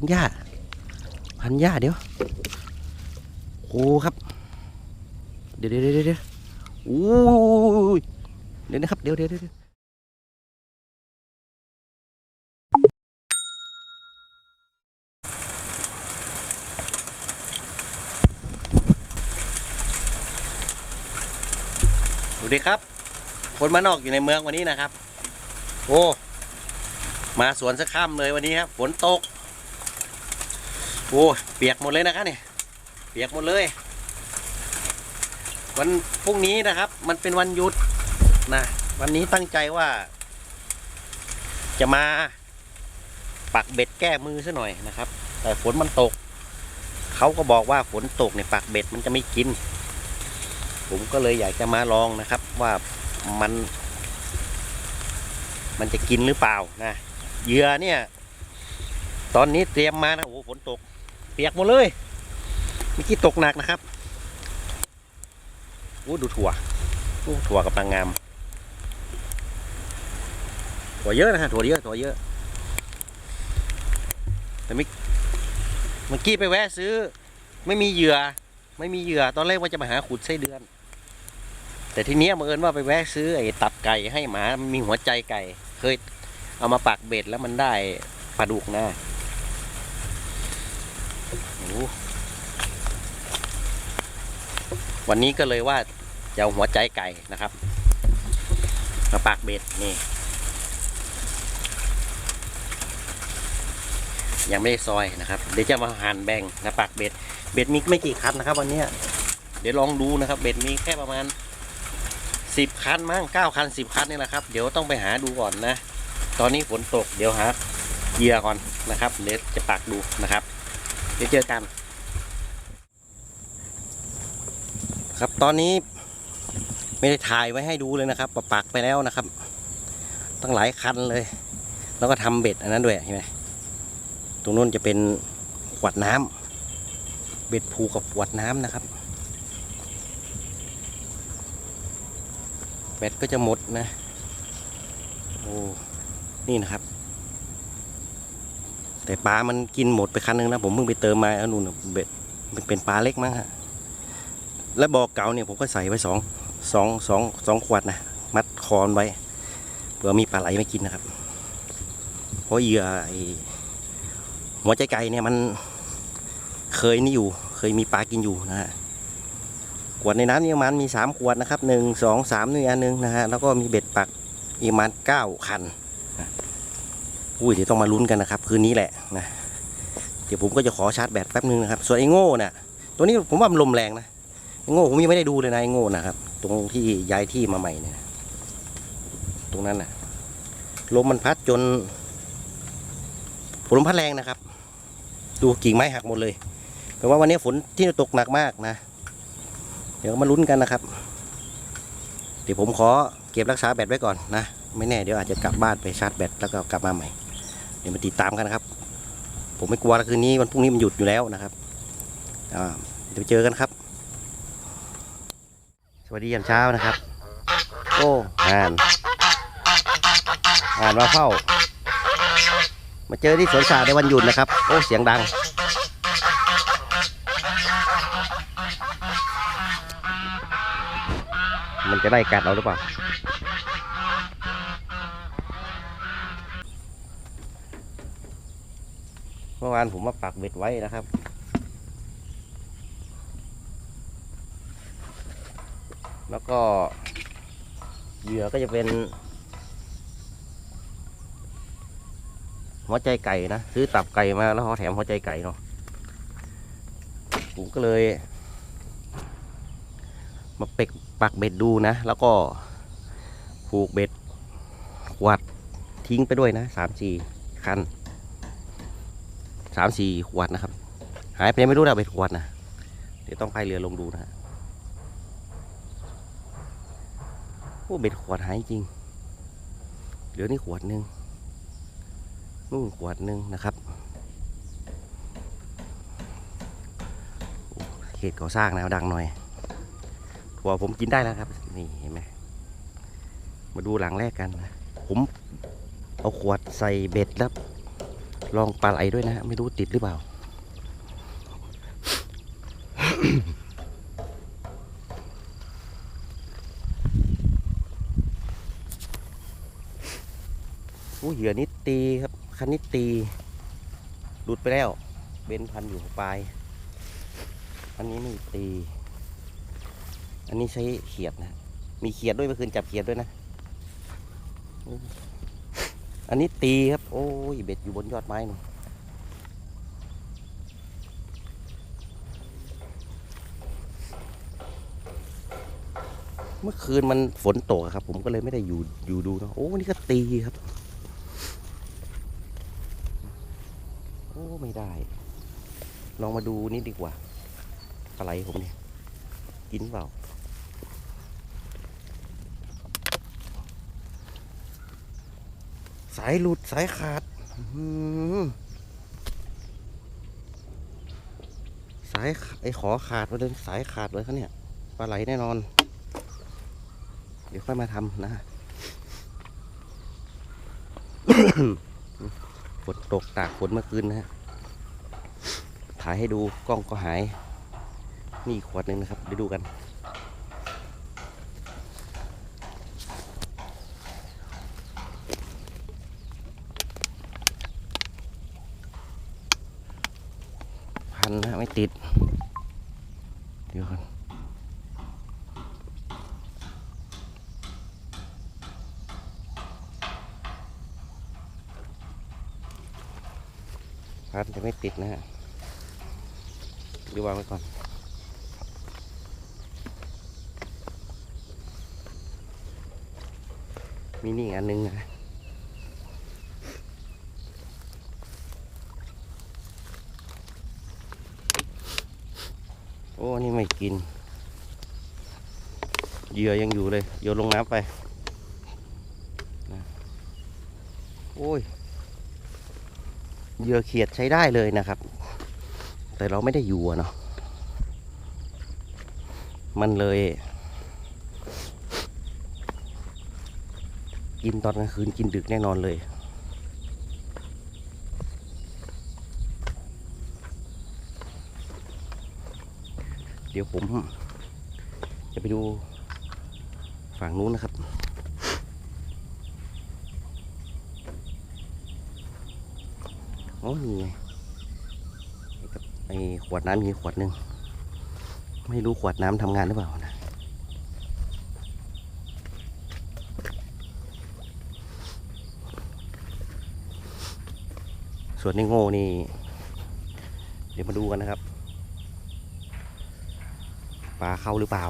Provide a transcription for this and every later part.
นหญ้าพันหญ้าเดี๋ยวโอ้ครับ เดี๋ยวเดี๋ยวเดี๋ยวเดี๋ยวโอ้ยเดี๋ยวนะครับเดี๋ยวเดี๋ยวเดี๋ยวดูดิครับ คนมานอกอยู่ในเมืองวันนี้นะครับ โอ้ มาสวนสักค่ำเลยวันนี้ครับ ฝนตก โอ้เปียกหมดเลยนะครับเนี่ยเปียกหมดเลย วันพรุ่งนี้นะครับ มันเป็นวันหยุดนะวันนี้ตั้งใจว่า จะมาปักเบ็ดแก้มือซะหน่อยนะครับ แต่ฝนมันตก เขาก็บอกว่าฝนตกเนี่ยปักเบ็ดมันจะไม่กิน ผมก็เลยอยากจะมาลองนะครับ ว่ามัน มันจะกินหรือเปล่านะเหยื่อเนี่ย ตอนนี้เตรียมมานะโอ้ฝนตก ปียกหมดเลยเมื่อกี้ตกหนักนะครับโอ้ดูถั่วโอ้ถั่วกำลังงาม ถั่วเยอะนะฮะถั่วเยอะถั่วเยอะ แต่เมื่อเมื่อกี้ไปแวะซื้อ ไม่มีเหยื่อ ไม่มีเหยื่อตอนแรกว่าจะมาหาขุดไส้เดือน แต่ทีเนี้ยบังเอิญว่าไปแวะซื้อไอ้ตับไก่ให้หมามีหัวใจไก่ เคยเอามาปักเบ็ดแล้วมันได้ปลาดุกนะ โอ้ วันนี้ก็เลยว่าจะเอาหัวใจไก่นะครับมาปากเบ็ดนี่ ยังไม่ได้ซอยนะครับ เดี๋ยวจะมาหั่นแบ่งนะปากเบ็ด เบ็ดมีไม่กี่คันนะครับ วันนี้เดี๋ยวลองดูนะครับ เบ็ดมีแค่ประมาณสิบคันมั้งเก้าคันสิบคันนี่แหละครับ เดี๋ยวต้องไปหาดูก่อนนะ ตอนนี้ฝนตกเดี๋ยวหาเหยื่อก่อนนะครับ เดี๋ยวจะปักดูนะครับ เดี๋ยวเจอกัน ครับตอนนี้ไม่ได้ถ่ายไว้ให้ดูเลยนะครับปะปักไปแล้วนะครับ ตั้งหลายคันเลย แล้วก็ทำเบ็ดอันนั้นด้วยเห็นไหมตรงนู้นจะเป็นขวดน้ำเบ็ดผูกกับขวดน้ำนะครับเบ็ดก็จะหมดนะโอ้นี่นะครับ แต่ปลามันกินหมดไปคันนึงนะผมเพิ่งไปเติมมาเอานู่นเบ็ดมันเป็นปลาเล็กมั้งฮะ แล้วบอกเก่าเนี่ยผมก็ใส่ไว้สองสองสองสองขวดนะมัดคอนไว้เผื่อมีปลาไหลไม่กินนะครับ เพราะเหยื่อไอ้หัวใจไก่เนี่ยมันเคยนี่อยู่ เคยมีปลากินอยู่นะฮะขวดในน้ำนี่ประมาณมีสามขวดนะครับหนึ่งสองสามนี่อันหนึงนะฮะแล้วก็มีเบ็ดปักอีกประมาณเก้าคันอุ้ยเดี๋ยวต้องมาลุ้นกันนะครับ คืนนี้แหละนะเดี๋ยวผมก็จะขอชาร์จแบตแป๊บนึงนะครับ ส่วนไอ้โง่เนี่ยตัวนี้ผมว่ามันลมแรงนะ โง่ผมยังไม่ได้ดูเลยนะไอ้โง่นะครับ ตรงที่ย้ายที่มาใหม่เนี่ยตรงนั้นน่ะลมมันพัดจนฝนลมพัดแรงนะครับ ดูกิ่งไม้หักหมดเลยแปลว่าวันนี้ฝนที่ตกหนักมากนะ เดี๋ยวมาลุ้นกันนะครับ เดี๋ยวผมขอเก็บรักษาแบตไว้ก่อนนะ ไม่แน่เดี๋ยวอาจจะกลับบ้านไปชาร์จแบตแล้วก็กลับมาใหม่ เดี๋ยวมาติดตามกันนะครับ ผมไม่กลัวคืนนี้วันพรุ่งนี้มันหยุดอยู่แล้วนะครับเดี๋ยวเจอกันครับ สวัสดียามเช้านะครับ โอ้งานงานมาเฝ้า มาเจอที่สวนสาในวันหยุดนะครับ โอ้เสียงดัง มันจะได้กัดเราหรือเปล่าเมื่อวานผมมาปักเบ็ดไว้นะครับ แล้วก็เหยื่อก็จะเป็น หัวใจไก่นะซื้อตับไก่มาแล้วเขาแถมหัวใจไก่เนาะผมก็เลย มาเป็กปักเบ็ดดูนะ แล้วก็ผูกเบ็ดขวดทิ้งไปด้วยนะสามสี่คันสามสี่ขวดนะครับ หายไปไม่รู้นะเบ็ดขวดนะเดี๋ยวต้องพายเรือลงดูนะฮะ โอ้เบ็ดขวดหายจริง เหลือนี่ขวดหนึ่งนู่นขวดหนึ่งนะครับเขตก่อสร้างนะดังหน่อยถั่วผมกินได้แล้วครับ นี่เห็นไหมมาดูหลังแรกกันนะผมเอาขวดใส่เบ็ดแล้วลองปลาไหลด้วยนะฮะไม่รู้ติดหรือเปล่า อู้เหยื่อนิดตีครับ คันนิดตี หลุดไปแล้ว เบนพันอยู่ปลาย อันนี้ไม่ตี อันนี้ใช้เขียดนะ มีเขียดด้วยเมื่อคืนจับเขียดด้วยนะ อันนี้ตีครับ โอ้ยเบ็ดอยู่บนยอดไม้นู่เมื่อคืนมันฝนตกครับ ผมก็เลยไม่ได้อยู่อยู่ดูเนะโอ้นี่ก็ตีครับ โอ้ ไม่ได้ ลองมาดูนี่ดีกว่าปลาไหลผมเนี่ย กินเปล่า สายหลุดสายขาด สายไอ้ขอขาดมาเลยสายขาดเลยเขาเนี่ยปลาไหลแน่นอน เดี๋ยวค่อยมาทำนะฝนตกตากฝนเมื่อคืนนะฮะ ถ่ายให้ดูกล้องก็หาย นี่ขวดหนึ่งนะครับเดี๋ยวดูกันพันนะไม่ติด เดี๋ยวก่อนพันจะไม่ติดนะฮะ เดูวางไว้ก่อนมีนี่อันนึงนะโอ้ นี่ไม่กิน เหยื่อยังอยู่เลย โยนลงน้ำไปนะโอ้ย เหยื่อเขียดใช้ได้เลยนะครับ แต่เราไม่ได้อยู่เนาะมันเลย กินตอนกลางคืนกินดึกแน่นอนเลย เดี๋ยวผมจะไปดูฝั่งนู้นนะครับโอ้นี่ไง ไอ้ขวดน้ำมีขวดหนึ่งไม่รู้ขวดน้ำทำงานหรือเปล่านะส่วนในโง่นี่ เดี๋ยวมาดูกันนะครับ ปลาเข้าหรือเปล่า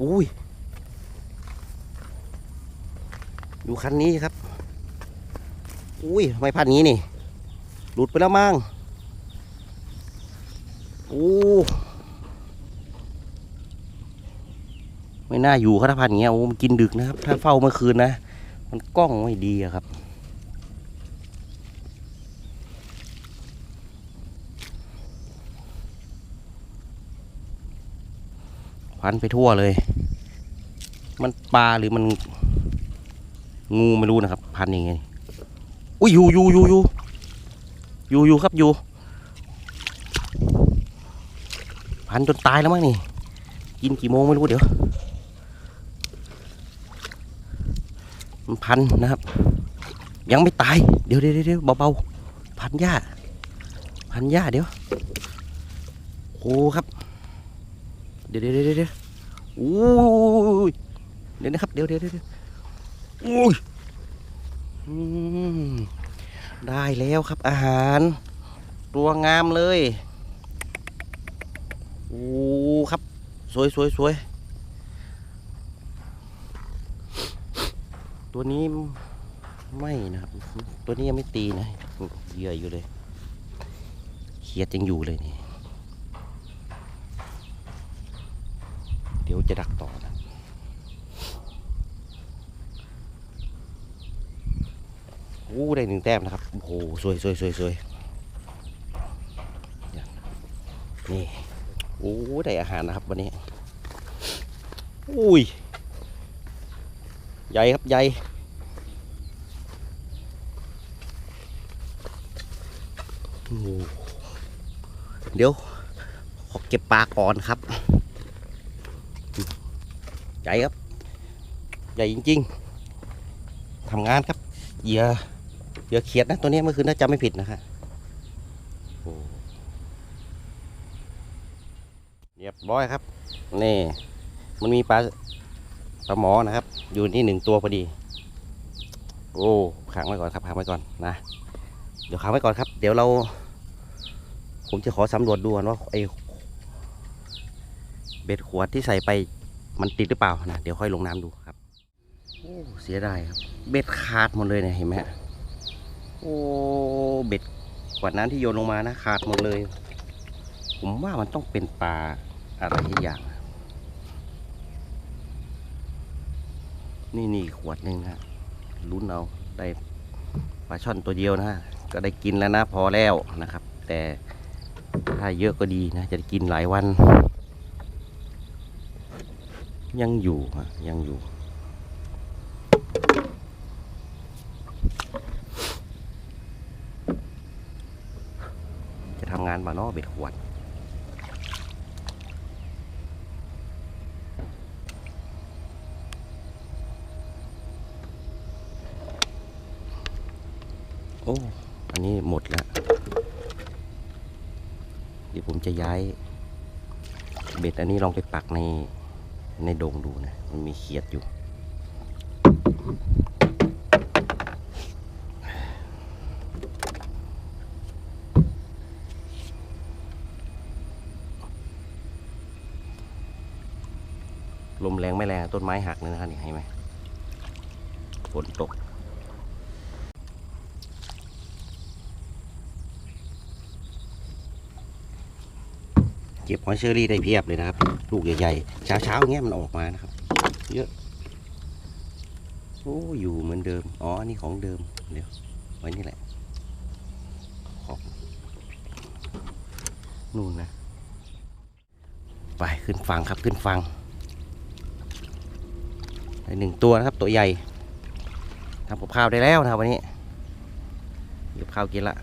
อุ้ย อยู่คันนี้ครับ อุ้ยทำไมพันนี้นี่ หลุดไปแล้วมั้งโอ้ไม่น่าอยู่ครับถ้าพันเงี้ยโอ้มันกินดึกนะครับ ถ้าเฝ้าเมื่อคืนนะ มันกล้องไม่ดีอะครับ พันไปทั่วเลย มันปลาหรือมันงูไม่รู้นะครับ พันอยังไง อุ้ยอยู่อยู่อยู่อยู่อยู่อยู่ครับอยู่พันจนตายแล้วมั้งนี่ กินกี่โมงไม่รู้เดี๋ยว มันพันนะครับ ยังไม่ตาย เดี๋ยวเดี๋ยวเดี๋ยวเบาๆ พันหญ้า พันหญ้าเดี๋ยวโอ้ครับ เดี๋ยวเดี๋ยวเดี๋ยวเดี๋ยวโอ้ยเดี๋ยวนะครับ เดี๋ยวเดี๋ยวเดี๋ยวโอ้ย ได้แล้วครับอาหาร ตัวงามเลย โอ้ครับ สวยสวยสวยตัวนี้ไม่นะครับ ตัวนี้ยังไม่ตีนะเหยื่ออยู่เลยเขียดยังอยู่เลยนี่ เดี๋ยวจะดักต่อ อู้ได้หนึ่งแต้มนะครับ โอ้โหสวยสวยสวยสวยนี่โอ้ได้อาหารนะครับวันนี้ อุ้ย ใหญ่ครับใหญ่เดี๋ยว ขอเก็บปลาก่อนครับ ใหญ่ครับ ใหญ่จริง ๆทำงานครับ เยอะ เหยื่อเขียดนะตัวนี้เมื่อคืนถ้าจำไม่ผิดนะฮะเรียบร้อยครับ นี่ มันมีปลาปลาหมอนะครับ อยู่นี่หนึ่งตัวพอดี โอ้ขังไว้ก่อนครับขังไว้ก่อนนะ เดี๋ยวขังไว้ก่อนครับ เดี๋ยวเรา ผมจะขอสำรวจดูว่าไอเบ็ดขวดที่ใส่ไปมันติดหรือเปล่านะเดี๋ยวค่อยลงน้ำดูครับโอ้เสียดายครับ เบ็ดขาดหมดเลยเนี่ยเห็นไหมฮะ โอ้เบ็ดขวดน้ำที่โยนลงมานะขาดหมดเลย ผมว่ามันต้องเป็นปลาอะไรที่อย่าง นี่นี่ขวดหนึ่งนะลุ้นเอาได้ปลาช่อนตัวเดียวนะก็ได้กินแล้วนะพอแล้วนะครับ แต่ถ้าเยอะก็ดีนะ จะได้กินหลายวัน ยังอยู่ฮะยังอยู่ จะทำงาน มาเนอเบ็ดขวดโอ้ อันนี้หมดแล้ว เดี๋ยวผมจะย้าย เบ็ดอันนี้ลองไปปักในในโดงดูนะ มันมีเขียดอยู่ ลมแรงไม่แรง ต้นไม้หักเลยนะครับนี่เห็นไหมฝนตก เก็บหอยเชอรี่ได้เพียบเลยนะครับ ลูกใหญ่ๆ เช้าๆเงี้ยมันออกมานะครับ เยอะโอ้อยู่เหมือนเดิม อ๋อนนี้ของเดิม เดี๋ยวไว้นี่แหละขอบนู่นนะ ไปขึ้นฟังครับขึ้นฟัง ได้หนึ่งตัวนะครับ ตัวใหญ่ทำกับข้าวได้แล้วนะครับวันนี้เก็บข้าวกินละ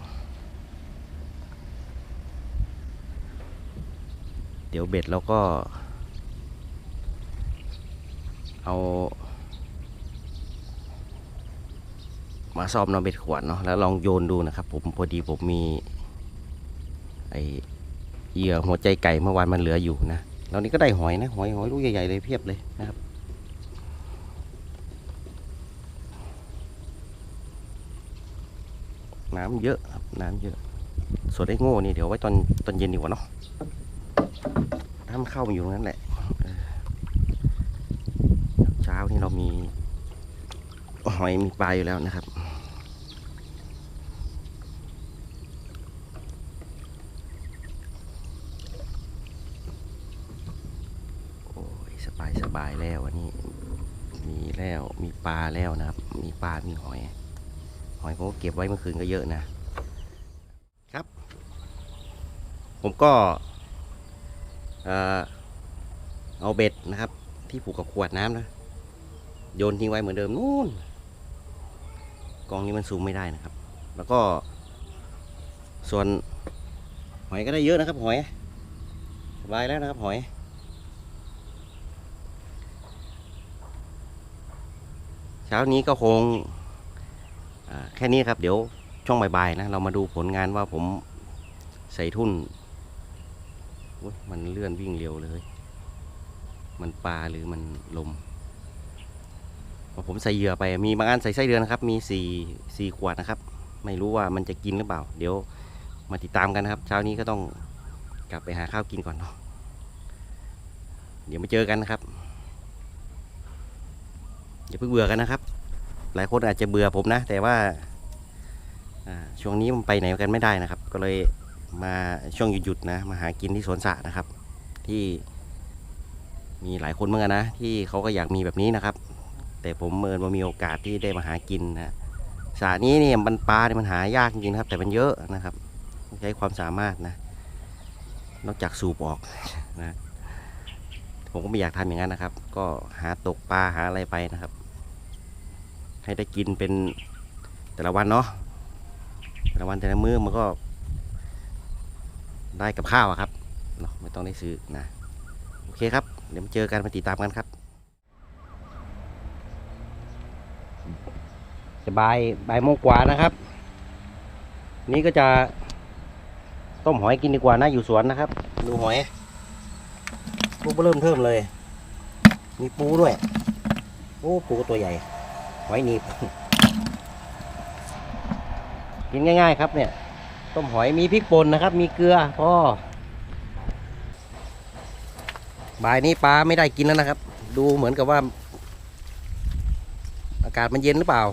เดี๋ยวเบ็ดเราก็ เอามาซ่อมนาะเบ็ดขวดเนาะแล้วลองโยนดูนะครับ ผมพอดีผมมี ไอเหยื่อหัวใจไก่เมื่อวานมันเหลืออยู่นะแล้วนี่ก็ได้หอยนะ หอยหอยลูกใหญ่ๆเลยเพียบเลยนะครับ น้ำเยอะครับน้ำเยอะ ส่วนไอ้โง่นี่เดี๋ยวไว้ตอนตอนเย็นดีกว่าเนาะถ้ามันเข้ามาอยู่ตรงนั้นแหละเออเช้านี่เรามีหอยมีปลาอยู่แล้วนะครับโอ้ยสบายสบายแล้ววันนี้ มีแล้วมีปลาแล้วนะครับ มีปลา มีหอย หอยผมก็เก็บไว้เมื่อคืนก็เยอะนะครับ ผมก็เอ่อเอาเบ็ดนะครับ ที่ผูกกับขวดน้ำนะโยนทิ้งไว้เหมือนเดิมนู่นกองนี้มันซูมไม่ได้นะครับ แล้วก็ ส่วนหอยก็ได้เยอะนะครับ หอยสบายแล้วนะครับ หอยเช้านี้ก็คงอ่าแค่นี้ครับ เดี๋ยวช่วงบ่ายๆนะ เรามาดูผลงานว่าผมใส่ทุ่นมันเลื่อนวิ่งเร็วเลย มันปลาหรือมันลม ผมใส่เหยื่อไปมีบางอันใส่ไส้เดือนนะครับ มีสี่สี่ขวดนะครับ ไม่รู้ว่ามันจะกินหรือเปล่า เดี๋ยวมาติดตามกันนะครับ เช้านี้ก็ต้องกลับไปหาข้าวกินก่อนเนาะเดี๋ยวมาเจอกันนะครับอย่าเพิ่งเบื่อกันนะครับ หลายคนอาจจะเบื่อผมนะ แต่ว่า ช่วงนี้มันไปไหนกันไม่ได้นะครับ ก็เลยมาช่วงหยุดๆนะมาหากินที่สวนสระนะครับ ที่มีหลายคนเหมือนกันนะ ที่เขาก็อยากมีแบบนี้นะครับ แต่ผมเมินว่ามีโอกาสที่ได้มาหากินนะสระนี้เนี่ยมันปลาเนี่ยมันหายากจริงๆครับ แต่มันเยอะนะครับใช้ความสามารถนะ นอกจากสูบออกนะผมก็ไม่อยากทำอย่างนั้นนะครับ ก็หาตกปลาหาอะไรไปนะครับ ให้ได้กินเป็นแต่ละวันเนาะ แต่ละวันแต่ละมื้อมันก็ได้กับข้าวครับเนาะไม่ต้องได้ซื้อนะ โอเคครับ เดี๋ยวมาเจอกันมาติดตามกันครับจะบ่ายบ่ายโมงกว่านะครับ นี่ก็จะต้มหอยกินดีกว่านะอยู่สวนนะครับ ดูหอยปูเริ่มเทิมเลย มีปูด้วย โอ้ปูตัวใหญ่ หอยหนีบ กินง่าย ๆ ครับเนี่ย ต้มหอยมีพริกป่นนะครับ มีเกลือพ่อบ่ายนี้ปลาไม่ได้กินแล้วนะครับ ดูเหมือนกับว่า อากาศมันเย็นหรือเปล่า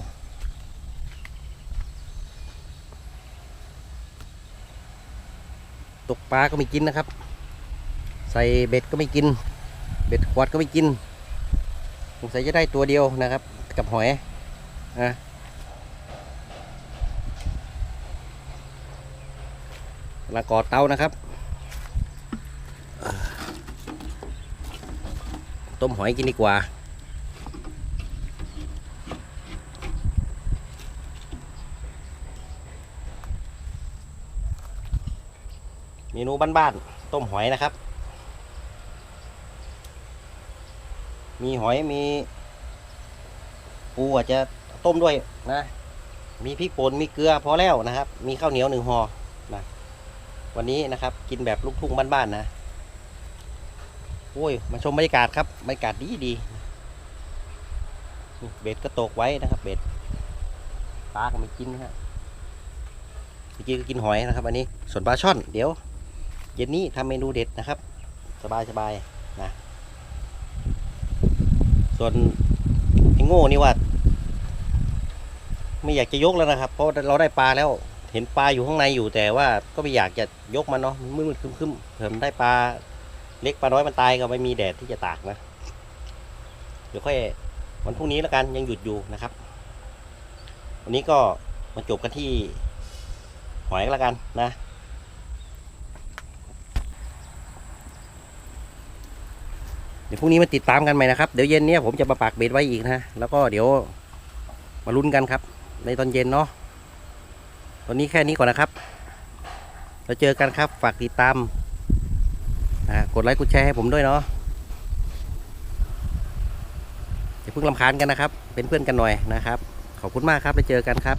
ตกปลาก็ไม่กินนะครับ ใส่เบ็ดก็ไม่กิน เบ็ดขวดก็ไม่กินสงสัยจะได้ตัวเดียวนะครับ กับหอยนะ กำลังกอดเตานะครับต้มหอยกินดีกว่า เมนูบ้านๆ ต้มหอยนะครับ มีหอยมีปูอาจจะต้มด้วยนะ มีพริกป่นมีเกลือพอแล้วนะครับ มีข้าวเหนียวหนึ่งห่อนะ วันนี้นะครับ กินแบบลูกทุ่งบ้านๆนะโอ้ยมาชมบรรยากาศครับบรรยากาศดีดีเบ็ดก็ตกไว้นะครับเบ็ดปลาก็ไม่กินนะฮะเมื่อกี้ก็กินหอยนะครับ อันนี้ส่วนปลาช่อน เดี๋ยว เย็นนี้ทำเมนูเด็ดนะครับ สบายสบายๆนะส่วนไอ้โง่นี่ว่า ไม่อยากจะยกแล้วนะครับ เพราะเราได้ปลาแล้ว เห็นปลาอยู่ข้างในอยู่แต่ว่าก็ไม่อยากจะยกมันเนาะมันมืดๆครึมๆเผื่อมันได้ปลาเล็กปลาน้อยมันตายก็ไม่มีแดดที่จะตากนะเดี๋ยวค่อยวันพรุ่งนี้แล้วกันยังหยุดอยู่นะครับ วันนี้ก็มาจบกันที่หอยแล้วกันนะเดี๋ยวพรุ่งนี้มาติดตามกันใหม่นะครับ เดี๋ยวเย็นเนี้ยผมจะมาปักเบ็ดไว้อีกนะ แล้วก็เดี๋ยวมาลุ้นกันครับ ในตอนเย็นเนาะ วันนี้แค่นี้ก่อนนะครับ เราเจอกันครับ ฝากติดตามกดไลค์กดแชร์ให้ผมด้วยเนาะอย่าเพิ่งลำคาญกันนะครับ เป็นเพื่อนกันหน่อยนะครับ ขอบคุณมากครับได้เจอกันครับ